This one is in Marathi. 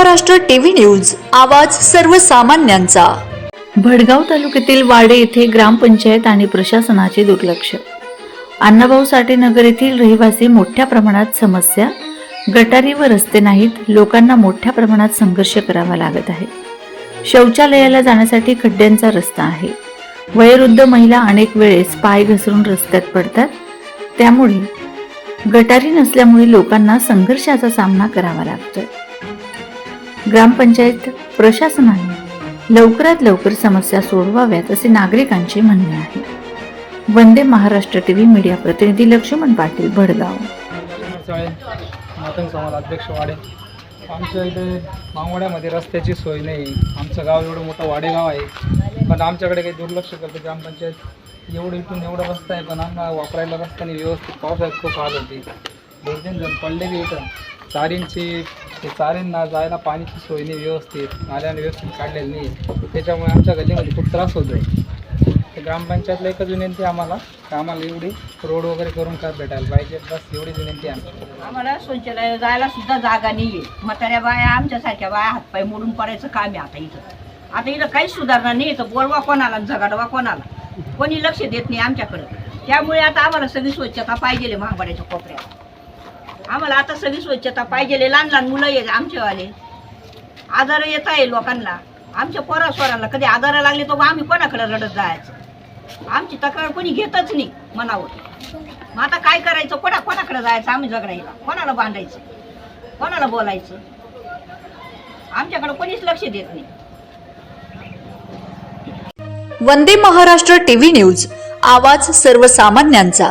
महाराष्ट्र टीव्ही न्यूज आवाज सर्वसामान्यांचा. भडगाव तालुक्यातील वाडे येथे ग्रामपंचायत आणि प्रशासनाचे दुर्लक्ष. अण्णाभाऊ साठे नगर येथील रहिवासी मोठ्या प्रमाणात समस्या गटारी व रस्ते नाहीत लोकांना मोठ्या प्रमाणात संघर्ष करावा लागत आहे. शौचालयाला जाण्यासाठी खड्ड्यांचा रस्ता आहे. वयोवृद्ध महिला अनेक वेळेस पाय घसरून रस्त्यात पडतात. त्यामुळे गटारी नसल्यामुळे लोकांना संघर्षाचा सामना करावा लागतोय. ग्रामपंचायत प्रशासनाने लवकरात लवकर समस्या सोडवाव्यात असे नागरिकांचे म्हणणे आहे. Vande Maharashtra T V media प्रतिनिधी लक्ष्मण पाटील भडगाव. मातंग समाज अध्यक्ष वाडे. आमच्या इथे मांगवाड्यामध्ये रस्त्याची सोय नाही. आमचं गाव एवढं मोठं वाडेगाव आहे. पण आमच्याकडे काही दुर्लक्ष करते ग्रामपंचायत. एवढं इथून एवढा रस्ता आहे पण आम्हाला वापरायला रस्ता नाही. व्यवस्थित पावसाळ्यात खूप हाल होते. दोन तीन जण पडले की इथं. चारींची ते चारींना जायला पाण्याची सोय नाही व्यवस्थित. नाल्याने व्यवस्थित काढलेली नाही त्याच्यामुळे आमच्या गल्लीमध्ये खूप त्रास होतो आहे तर ग्रामपंचायतला एकच विनंती आम्हाला तर आम्हाला एवढी रोड वगैरे करून का भेटायला पाहिजे? बस एवढीच विनंती आहे आमची. आम्हाला शौचालय जायला सुद्धा जागा आहे म्हाताऱ्या बाया आमच्यासारख्या बाया हातपाय मोडून पडायचं काम आहे आता इथं. आता इथं काहीच सुधारणा नाही तर बोलवा कोणाला आणि झगाडवा कोणाला. कोणी लक्ष देत नाही आमच्याकडं. त्यामुळे आता आम्हाला सगळी स्वच्छता पाहिजे महागड्याच्या कोपऱ्याला आम्हाला आता सगळी स्वच्छता पाहिजे लहान लहान मुलं येत आमचेवाले. आजार येत आहे लोकांना. आमच्या पोरा स्वराला कधी आजार लागले तर आम्ही कोणाकडे रडत जायचं? आमची तक्रार कोणी घेतच नाही मनावर. मग आता काय करायचं? कोणा कोणाकडे जायचं आम्ही झगडायला? कोणाला बांधायचं कोणाला बोलायचं? आमच्याकडे कोणीच लक्ष देत नाही. वंदे महाराष्ट्र टीव्ही न्यूज आवाज सर्वसामान्यांचा.